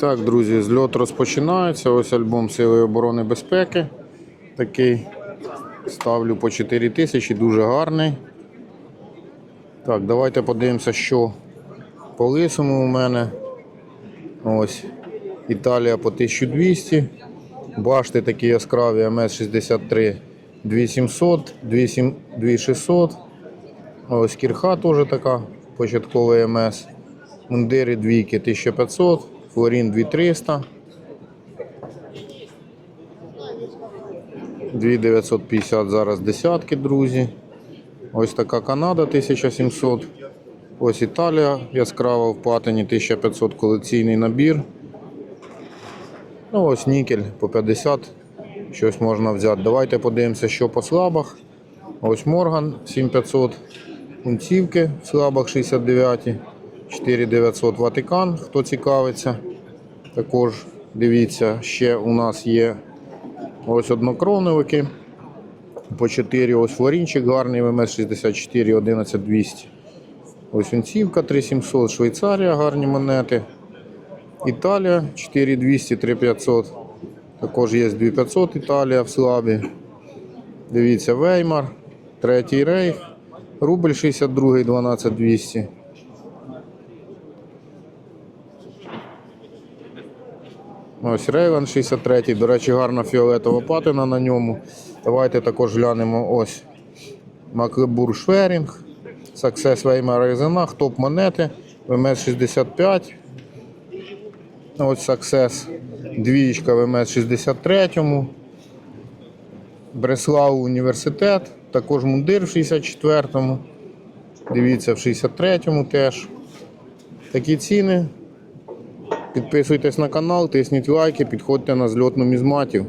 Так, друзі, зльот розпочинається. Ось альбом Сили оборони безпеки. Такий. Ставлю по 4 тисячі, дуже гарний. Так, давайте подивимося, що по лисому у мене. Ось. Італія по 1200. Башти такі яскраві МС-63 2700, 2700, 2600. Ось кірха теж така, початковий МС. Мундири двійки 1500, флорін 2300. 2950 зараз десятки, друзі. Ось така Канада 1700. Ось Італія яскрава в патині 1500 колекційний набір. Ну ось нікель по 50. Щось можна взяти. Давайте подивимося, що по слабах. Ось Морган 7500. Унцівки в слабах 69. 4900 Ватикан, хто цікавиться. Також дивіться, ще у нас є ось однокроновики. По 4 ось флорінчик гарний ВМС 64 11200. Ось Унцівка 3700, Швейцарія гарні монети. Італія 4200 3500. Також є 2500 Італія в слабі. Дивіться, Веймар, Третій рейх, рубль 62 12200. Ось Рейвен 63-й. до речі, гарна фіолетова патина на ньому. Давайте також глянемо ось Маклебур Шверінг, Success Weimar Eisenach, топ монети, ВМС 65. Ось Success, двієчка ВМС 63. Бреслав університет, також мундир в 64-му. Дивіться, в 63-му теж. Такі ціни. Підписуйтесь на канал, тисніть лайки, підходьте на зльот нумізматів.